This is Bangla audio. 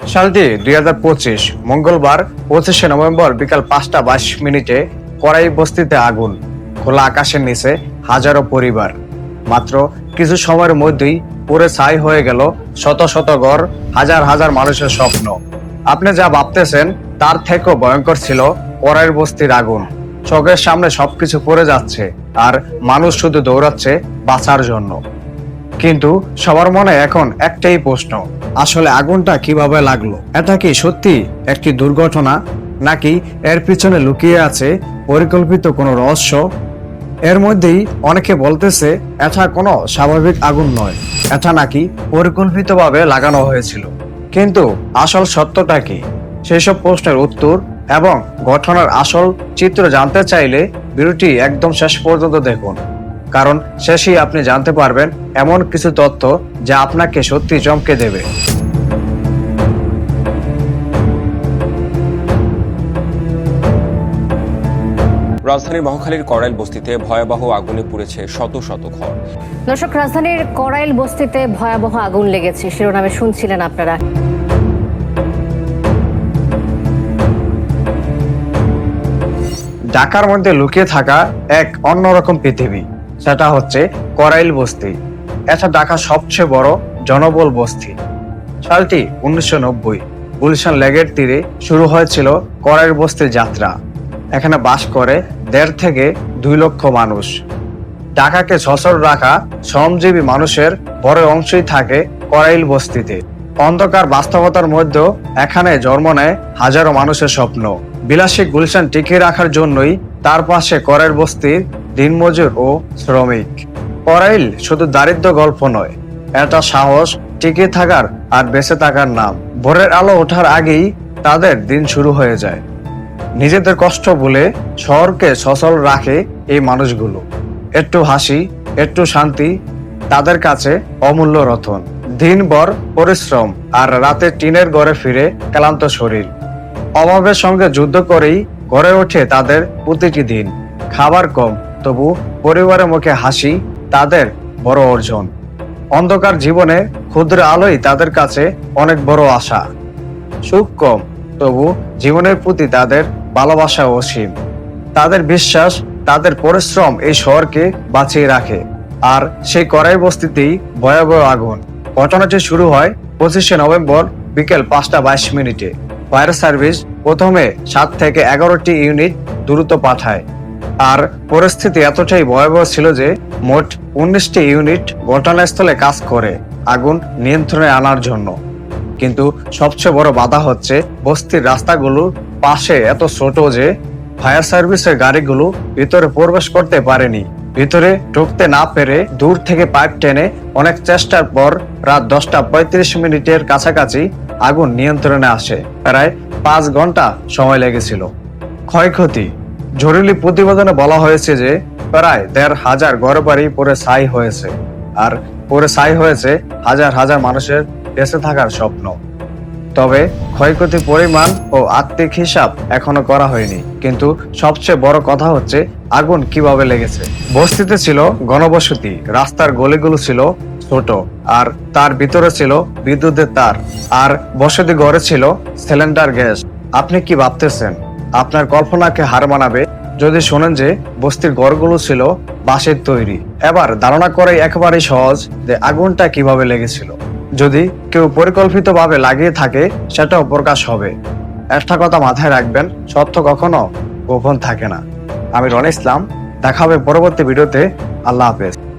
সালটি দুই হাজার পঁচিশ, মঙ্গলবার, পঁচিশে নভেম্বর বিকাল পাঁচটা বাইশ মিনিটে কড়াই বস্তিতে আগুন, খোলা আকাশের নিচে হাজারো পরিবার। মাত্র কিছু সময়ের মধ্যেই পুরে ছাই হয়ে গেল শত শত ঘর, হাজার হাজার মানুষের স্বপ্ন। আপনি যা ভাবতেছেন, তার থেকেও ভয়ঙ্কর ছিল কড়াইয়ের বস্তির আগুন। চোখের সামনে সবকিছু পড়ে যাচ্ছে, আর মানুষ শুধু দৌড়াচ্ছে বাঁচার জন্য। কিন্তু সবার মনে এখন একটাই প্রশ্ন, আসলে আগুনটা কীভাবে লাগল? এটা কি সত্যি একটি দুর্ঘটনা, নাকি এর পিছনে লুকিয়ে আছে পরিকল্পিত কোনো রহস্য? এর মধ্যেই অনেকে বলতেছে, এটা কোনো স্বাভাবিক আগুন নয়, এটা নাকি পরিকল্পিতভাবে লাগানো হয়েছিল। কিন্তু আসল সত্যটা কি? সেসব প্রশ্নের উত্তর এবং ঘটনার আসল চিত্র জানতে চাইলে ভিডিওটি একদম শেষ পর্যন্ত দেখুন। কারণ শেষেই আপনি জানতে পারবেন এমন কিছু তথ্য যা আপনাকে সত্যি চমকে দেবে। রাজধানীর মহাখালীর করাইল বস্তিতে ভয়াবহ আগুনে পুড়েছে শত শত ঘর। দর্শক রাজধানীর করাইল বস্তিতে ভয়াবহ আগুন লেগেছে। শিরোনামে শুনছিলেন আপনারা। ঢাকার মধ্যে লুকিয়ে থাকা এক অন্যরকম পৃথিবী। সেটা হচ্ছে করাইল বস্তি। এটা ঢাকার সবচেয়ে বড় জনবল বস্তি। সালটি উনিশশো নব্বই, গুলশান লেগের তীরে শুরু হয়েছিল করাইল বস্তির যাত্রা। এখানে বাস করে দেড় থেকে দুই লক্ষ মানুষ। ঢাকাকে সচল রাখা শ্রমজীবী মানুষের বড় অংশই থাকে করাইল বস্তিতে। অন্ধকার বাস্তবতার মধ্যেও এখানে জন্ম নেয় হাজারো মানুষের স্বপ্ন। বিলাসী গুলশান টিকিয়ে রাখার জন্যই তার পাশে করাইল বস্তির দিনমজুর ও শ্রমিক। করাইল শুধু দারিদ্র গল্প নয় এটা সাহস, টিকে থাকার আর বেঁচে থাকার নাম। ভোরের আলো ওঠার আগেই তাদের দিন শুরু হয়ে যায়। নিজেদের কষ্ট বলে শহরকে সচল রাখে এই মানুষগুলো। একটু হাসি, একটু শান্তি, তাদের কাছে অমূল্য রতন। দিনভর পরিশ্রম আর রাতে টিনের ঘরে ফিরে ক্লান্ত শরীর। অভাবের সঙ্গে যুদ্ধ করেই গড়ে ওঠে তাদের প্রতিটি দিন। খাবার কম তবু পরিবারের মুখে হাসি তাদের বড় অর্জন। অন্ধকার জীবনে ক্ষুদ্র আলোই তাদের কাছে অনেক বড় আশা। সুখ কম, তবু জীবনের প্রতি তাদের ভালোবাসা অসীম। তাদের বিশ্বাস, তাদের পরিশ্রম এই শহরকে বাঁচিয়ে রাখে। আর সেই কড়াই বস্তিতেই ভয়াবহ আগুন। ঘটনাটি শুরু হয় পঁচিশে নভেম্বর বিকেল পাঁচটা বাইশ মিনিটে। ফায়ার সার্ভিস প্রথমে সাত থেকে এগারোটি ইউনিট দ্রুত পাঠায়। আর পরিস্থিতি এতটাই ভয়াবহ ছিল যে মোট উনিশটি ইউনিট ঘটনাস্থলে কাজ করে আগুন নিয়ন্ত্রণে আনার জন্য। কিন্তু সবচেয়ে বড় বাধা হচ্ছে বস্তির রাস্তাগুলো পাশে এত ছোট যে ফায়ার সার্ভিসের গাড়িগুলো ভিতরে প্রবেশ করতে পারেনি। ভিতরে ঢুকতে না পেরে দূর থেকে পাইপ টেনে অনেক চেষ্টার পর রাত দশটা পঁয়ত্রিশ মিনিটের কাছাকাছি আগুন নিয়ন্ত্রণে আসে। প্রায় পাঁচ ঘণ্টা সময় লেগেছিল। ক্ষয়ক্ষতি। জরুরি প্রতিবেদনে বলা হয়েছে যে প্রায় দেড় হাজার ঘরবাড়ি পরে ছাই হয়েছে আর পরে ছাই হয়েছে হাজার হাজার মানুষের বেঁচে থাকার স্বপ্ন। তবে ক্ষয়ক্ষতির পরিমাণ ও আর্থিক হিসাব এখনও করা হয়নি। কিন্তু সবচেয়ে বড় কথা হচ্ছে আগুন কীভাবে লেগেছে। বস্তিতে ছিল গণবসতি, রাস্তার গলিগুলো ছিল ছোট আর তার ভিতরে ছিল বিদ্যুতের তার। আর বসতি ঘরে ছিল সিলিন্ডার গ্যাস। আপনি কি ভাবতেছেন? আপনার কল্পনাকে হার মানাবে। যদি শোনেন যে, বস্তির গড়গুলো ছিল বাঁশের তৈরি। এবার ধারণা করাই একেবারেই সহজ যে, আগুনটা কীভাবে লেগেছিল। যদি কেউ পরিকল্পিতভাবে লাগিয়ে থাকে, সেটাও প্রকাশ হবে। একটা কথা মাথায় রাখবেন, সত্য কখনো গোপন থাকে না। আমি রন ইসলাম দেখা হবে পরবর্তী ভিডিওতে। আল্লাহ হাফেজ।